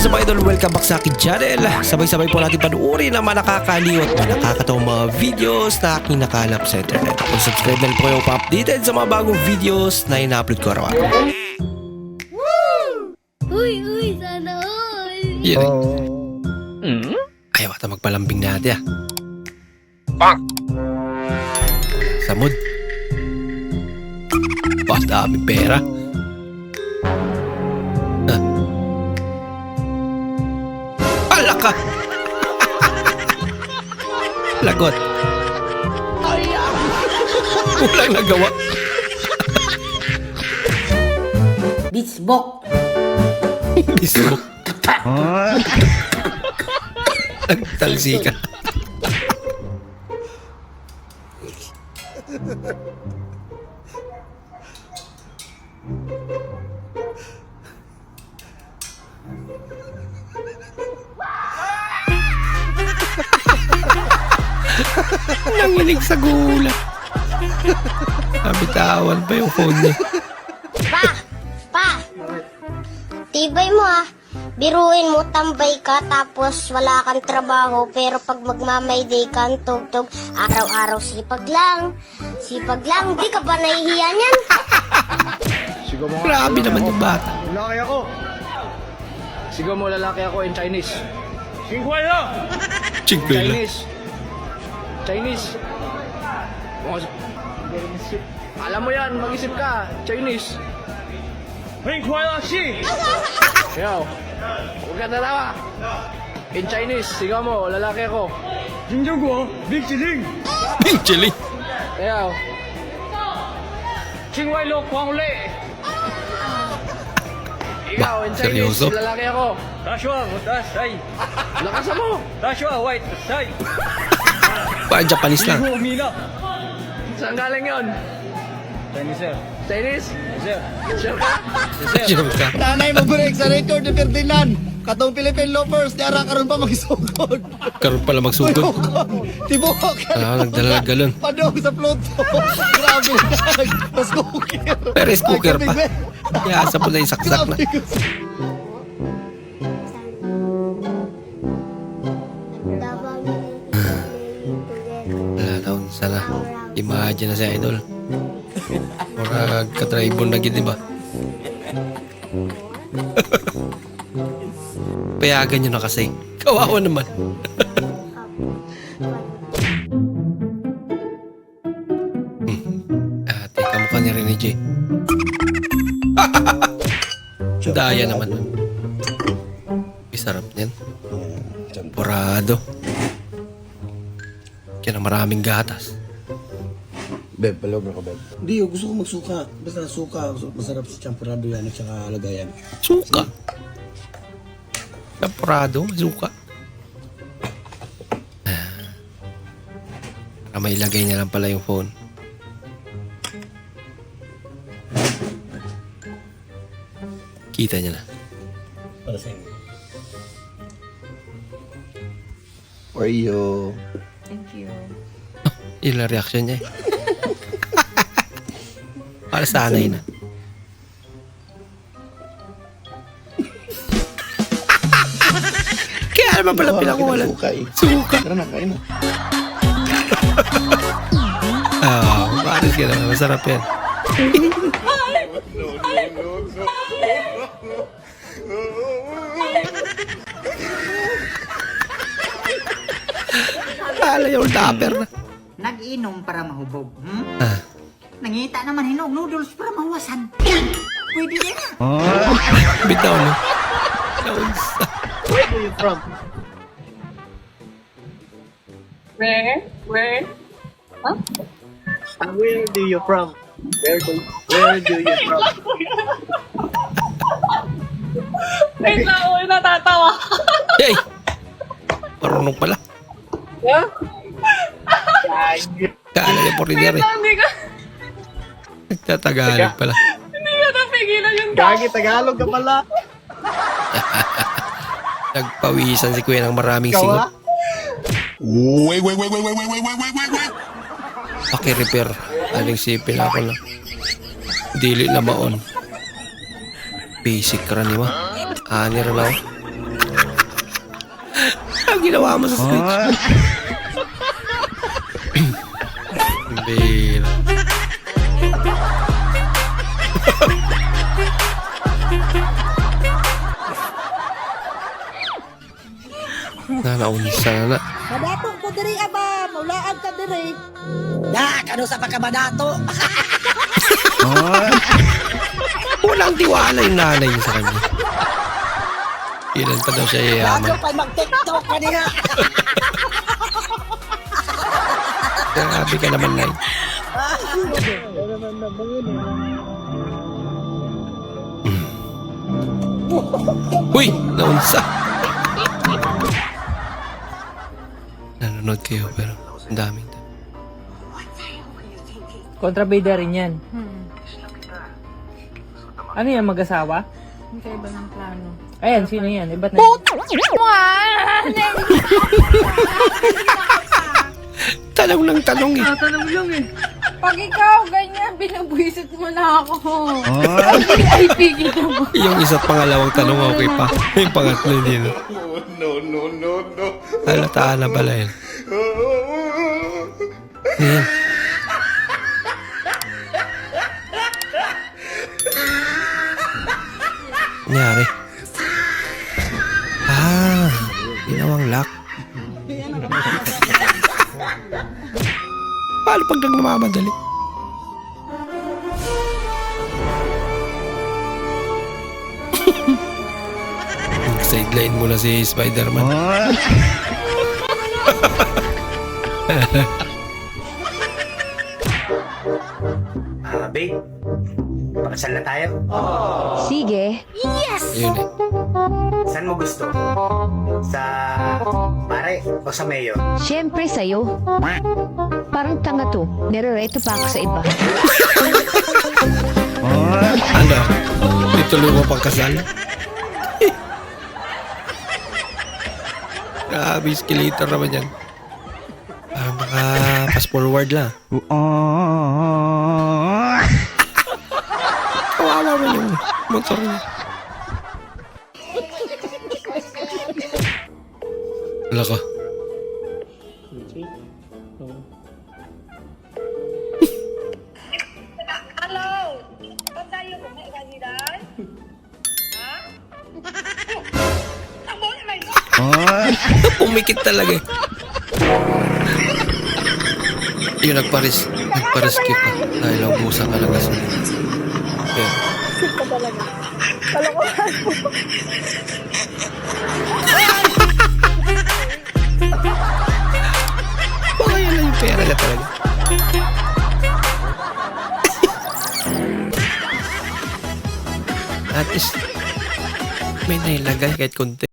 is up idol? Welcome back sa akin channel. Sabay-sabay po natin panuorin ang mga nakakaliw at mga nakakatawang mga videos na aking nakalap sa internet. Kung subscribe na po kayo pa-updated sa mga bagong videos na ina-upload ko araw-araw. Uy, uy, sana all. Yun eh. Ayaw ata magpalambing natin ah. Bang! Samod. Bas daming pera. Lagot. Lagot. Walang nagawa. Bisbok. Bisbok. Ah. Nagtalsi ka. Nanginig sa gulat. Nabitawan pa yung phone niya. Pa! Pa! Tibay mo ah. Biruin mo, tambay ka, tapos wala kang trabaho, pero pag magmamayday ka, tugtog, araw-araw sipag lang. Sipag lang, di ka ba nahihiya niyan? Sigaw mo. Grabe naman yung bata. Lalaki ako. Sigaw mo lalaki ako in Chinese. Chigwela. Chinese. Chinese. Alam mo yan, mag-isip ka. Chinese. Ring Kuai Lashi! Yo, huwag ka tatawa. In Chinese, sigaw mo, lalaki ako. Jing Jong Big Chiling! Big Chiling! Yo. Ching Wai Lo Kuang Le! Ikaw, in Chinese, seryoso? lalaki ako. Dashua, Dashai! Lakasan mo! Dashua, White, Dashai! Ah, Japanese lang. Saan galing yun? Chinese sir. Chinese? Sir. Sir ka? Sir ka. Nanay mo break sa record ni Ferdinand. Katong Philippine Lovers, di ara karon pa magsugod. Karon pala magsugod. Tibok. Ah, nagdala ng galon. Padong sa Pluto. Grabe. Mas cooker. Pero is cooker pa. Kaya sa pala yung saksak na. Sana. Imagine na si Idol. Mura ka-tribal na gid, ba? Payagan nyo na kasi. Kawawa naman. Hmm. Ah, teka mukha ni Rene J. Daya naman nun. Ay, sarap niyan. Porado. Na maraming gatas. Beb, palog na ka, Beb. Hindi, gusto ko magsuka. Basta suka, masarap sa champurado yan at saka lagayan. Suka. May suka. Ah. Para may ilagay niya lang pala yung phone. Kita niya na. Para sa inyo. Oreo. Yun lang reaction niya eh. Para sanay na. Kaya naman pala pinakuwalan. Suka eh. Suka. Tara na, kain na. Ah, pares ka naman. Masarap yan. Kala yung tupper na. Nag-inom para mahubog. Hmm? Ah, Nangita naman hinog noodles para mawasan. Pwede na. bitaw no. Naunsa. Where? Where? Where do you from? Where do, where do you from? Wait lang, ako natatawa. Hey! Marunong pala. Yeah? Kala niya po rin yan eh. Hindi ko, Nagtatagalog pala. hindi ko napigilan yung tao. Gagi, Tagalog ka pala. Nagpawisan si Kuya ng maraming Ikaw singot. Wait, wait, wait, wait, wait, wait, wait, wait, wait, wait, wait. Paki-repair. Aling sipin ako na. Dili na maon. Basic ka rin, di ba? Ani rin ako. ginawa mo sa Switch? Bira. Nanaunsa na na. Madatong ko diri aba, maulaan ka diri. Walang tiwala yung nanay sa kanya. Kailan pa daw siya yayaman. pa mag-tiktok ka niya. Grabe ka naman, Nay. Mm. Uy! Naunsa! Nanonood kayo pero ang daming Kontrabida rin yan. Ano yan, mag-asawa? Magkaiba ng plano. Ayan, sino yan? Iba't na. Tanong ng tanong eh. Tatanong lang eh. Pag ikaw, ganyan, binabwisit mo na ako. Ay, pigil mo. Yung isa't pangalawang tanong okay pa. Yung pangatlo hindi na. No, no, no, no. Halataan na pala yun. Ayan. Nangyari. Ah, ginawang lock. Paano pag nagmamadali? Sideline muna si Spider-Man. Ah, babe. Pakasal na tayo. Sige, Yun eh. Saan mo gusto? Sa pare o sa mayor? syempre sa'yo. Parang tanga to. Nirereto pa ako sa iba. Ano? Ituloy mo pang kasal? Grabe, escalator naman yan. Parang baka pass forward lang. Kawawa mo yung motor niya. Wala ka. Pumikit talaga eh. Yung nagparis, nagparescue ka dahil naubusan ka ng gasolina. Yeah. Baka yun lang yung pera niya talaga. At least, may nailagay kahit konti.